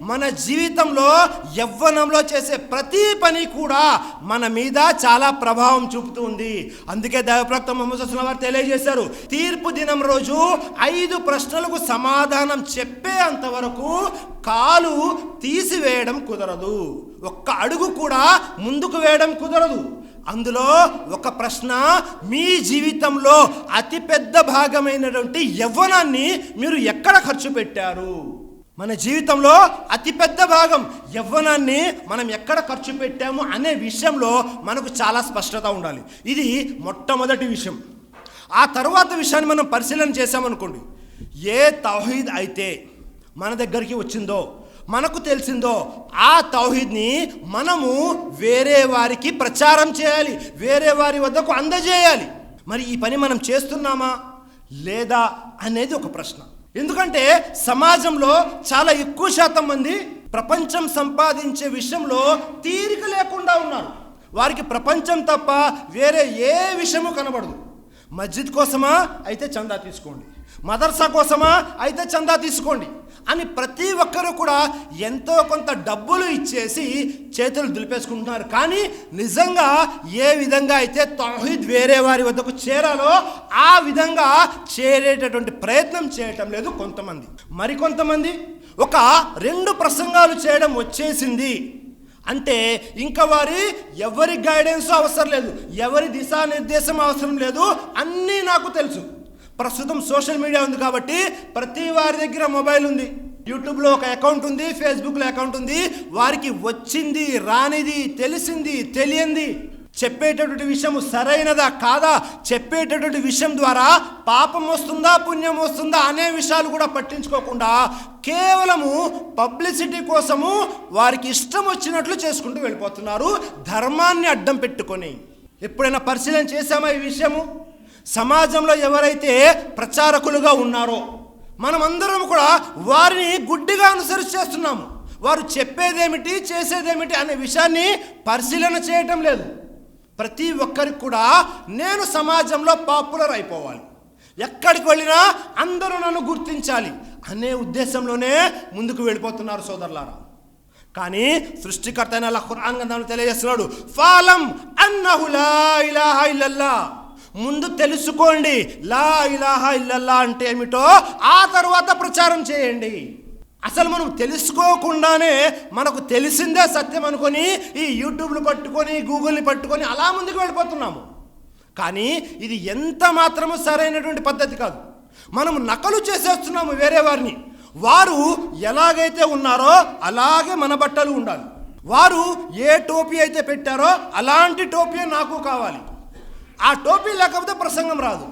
మన జీవితంలో యవ్వనంలో చేసే ప్రతి పని కూడా మన మీద చాలా ప్రభావం చూపుతుంది. అందుకే దైవప్రక్త మహమ్మద్ వారు తెలియజేశారు తీర్పు దినం రోజు ఐదు ప్రశ్నలకు సమాధానం చెప్పే అంతవరకు కాలు తీసివేయడం కుదరదు. ఒక్క అడుగు కూడా ముందుకు వేయడం కుదరదు. అందులో ఒక ప్రశ్న మీ జీవితంలో అతిపెద్ద భాగమైనటువంటి యవ్వనాన్ని మీరు ఎక్కడ ఖర్చు పెట్టారు? మన జీవితంలో అతిపెద్ద భాగం యవ్వనాన్ని మనం ఎక్కడ ఖర్చు పెట్టాము అనే విషయంలో మనకు చాలా స్పష్టత ఉండాలి. ఇది మొట్టమొదటి విషయం. ఆ తర్వాత విషయాన్ని మనం పరిశీలన చేసామనుకోండి ఏ తౌహీద్ అయితే మన దగ్గరికి వచ్చిందో మనకు తెలిసిందో ఆ తౌహీద్ని మనము వేరే వారికి ప్రచారం చేయాలి. వేరే వారి వద్దకు అందజేయాలి. మరి ఈ పని మనం చేస్తున్నామా? లేదా? అనేది ఒక ప్రశ్న. ఎందుకంటే సమాజంలో చాలా ఎక్కువ శాతం మంది ప్రపంచం సంపాదించే విషయంలో తీరిక లేకుండా ఉన్నారు. వారికి ప్రపంచం తప్ప వేరే ఏ విషయము కనబడదు. మస్జిద్ కోసమా? అయితే చందా తీసుకోండి. మదర్సా కోసమా? అయితే చందా తీసుకోండి. అని ప్రతి ఒక్కరూ కూడా ఎంతో కొంత డబ్బులు ఇచ్చేసి చేతులు దులిపేసుకుంటున్నారు. కానీ నిజంగా ఏ విధంగా అయితే తౌహీద్ వేరే వారి వద్దకు చేరాలో ఆ విధంగా చేరేటటువంటి ప్రయత్నం చేయటం లేదు కొంతమంది. మరికొంతమంది ఒక రెండు ప్రసంగాలు చేయడం వచ్చేసింది. అంటే ఇంకా వారి ఎవరి గైడెన్స్ అవసరం లేదు ఎవరి దిశానిర్దేశం అవసరం లేదు అన్నీ నాకు తెలుసు. ప్రస్తుతం సోషల్ మీడియా ఉంది కాబట్టి ప్రతి వారి దగ్గర మొబైల్ ఉంది. యూట్యూబ్లో ఒక అకౌంట్ ఉంది ఫేస్బుక్లో అకౌంట్ ఉంది. వారికి వచ్చింది రానిది తెలిసింది తెలియంది. చెప్పేటటువంటి విషయం సరైనదా కాదా? చెప్పేటటువంటి విషయం ద్వారా పాపం వస్తుందా పుణ్యం వస్తుందా అనే విషయాలు కూడా పట్టించుకోకుండా కేవలము పబ్లిసిటీ కోసము వారికి ఇష్టం వచ్చినట్లు చేసుకుంటూ వెళ్ళిపోతున్నారు ధర్మాన్ని అడ్డం పెట్టుకొని. ఎప్పుడైనా పరిశీలన చేశామా ఈ విషయము? సమాజంలో ఎవరైతే ప్రచారకులుగా ఉన్నారో మనమందరం కూడా వారిని గుడ్డిగా అనుసరించి చేస్తున్నాము. వారు చెప్పేదేమిటి చేసేదేమిటి అనే విషయాన్ని పరిశీలన చేయటం లేదు. ప్రతి ఒక్కరికి కూడా నేను సమాజంలో పాపులర్ అయిపోవాలి. ఎక్కడికి వెళ్ళినా అందరూ నన్ను గుర్తించాలి అనే ఉద్దేశంలోనే ముందుకు వెళ్ళిపోతున్నారు సోదరులారా. కానీ సృష్టికర్త అయిన అల్లాహ్ ఖురాన్ గ్రంథంలో తెలియజేస్తున్నాడు ఫాలం అన్నహు లా ఇలాహా ఇల్లల్లా. ముందు తెలుసుకోండి లా ఇలాహా ఇల్లల్లా అంటే ఏమిటో ఆ తర్వాత ప్రచారం చేయండి. అసలు మనం తెలుసుకోకుండానే మనకు తెలిసిందే సత్యం అనుకొని ఈ యూట్యూబ్లు పట్టుకొని గూగుల్ని పట్టుకొని అలా ముందుకు వెళ్ళిపోతున్నాము. కానీ ఇది ఎంత మాత్రము సరైనటువంటి పద్ధతి కాదు. మనం నకలు చేసేస్తున్నాము వేరే వారిని. వారు ఎలాగైతే ఉన్నారో అలాగే మన బట్టలు ఉండాలి. వారు ఏ టోపీ అయితే పెట్టారో అలాంటి టోపీ నాకు కావాలి. ఆ టోపీ లేకపోతే ప్రసంగం రాదు.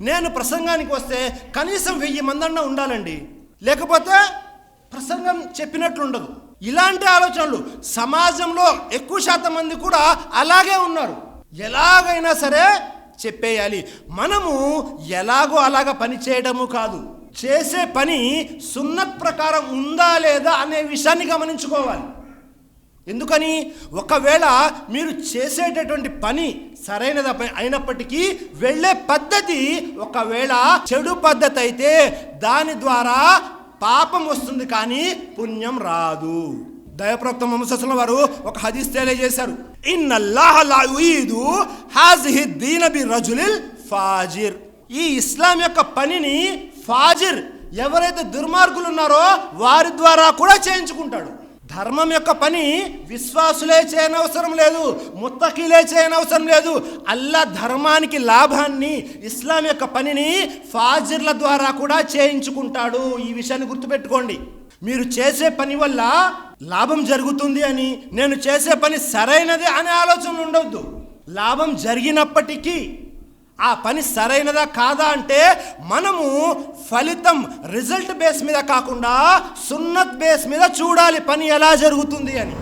నేను ప్రసంగానికి వస్తే కనీసం వెయ్యి మందన్న ఉండాలండి. లేకపోతే ప్రసంగం చెప్పినట్లుండదు. ఇలాంటి ఆలోచనలు సమాజంలో ఎక్కువ శాతం మంది కూడా అలాగే ఉన్నారు. ఎలాగైనా సరే చెప్పేయాలి. మనము ఎలాగో అలాగ పని చేయడము కాదు. చేసే పని సున్నత్ ప్రకారం ఉందా లేదా అనే విషయాన్ని గమనించుకోవాలి. ఎందుకని? ఒకవేళ మీరు చేసేటటువంటి పని సరైనది అయినప్పటికీ వెళ్ళే పద్ధతి ఒకవేళ చెడు పద్ధతి అయితే దాని ద్వారా పాపం వస్తుంది కానీ పుణ్యం రాదు. దయప్రక్త మొహమ్మద్ వారు ఒక హదీస్ తెలియజేశారు. ఇన్నల్లాహ లా యురీదు హాజిహి దీన బి రజులిల్ ఫాజిర్. ఈ ఇస్లాం యొక్క పనిని ఫాజిర్ ఎవరైతే దుర్మార్గులు ఉన్నారో వారి ద్వారా కూడా చేయించుకుంటాడు. ధర్మం యొక్క పని విశ్వాసులే చేయనవసరం లేదు ముత్తకీలే చేయనవసరం లేదు. అల్లా ధర్మానికి లాభాన్ని ఇస్లాం యొక్క పనిని ఫాజిర్ల ద్వారా కూడా చేయించుకుంటాడు. ఈ విషయాన్ని గుర్తుపెట్టుకోండి. మీరు చేసే పని వల్ల లాభం జరుగుతుంది అని నేను చేసే పని సరైనది అనే ఆలోచన ఉండవద్దు లాభం జరిగినప్పటికీ ఆ పని సరైనదా కాదా అంటే మనము ఫలితం రిజల్ట్ బేస్ మీద కాకుండా సున్నత్ బేస్ మీద చూడాలి పని ఎలా జరుగుతుంది అని.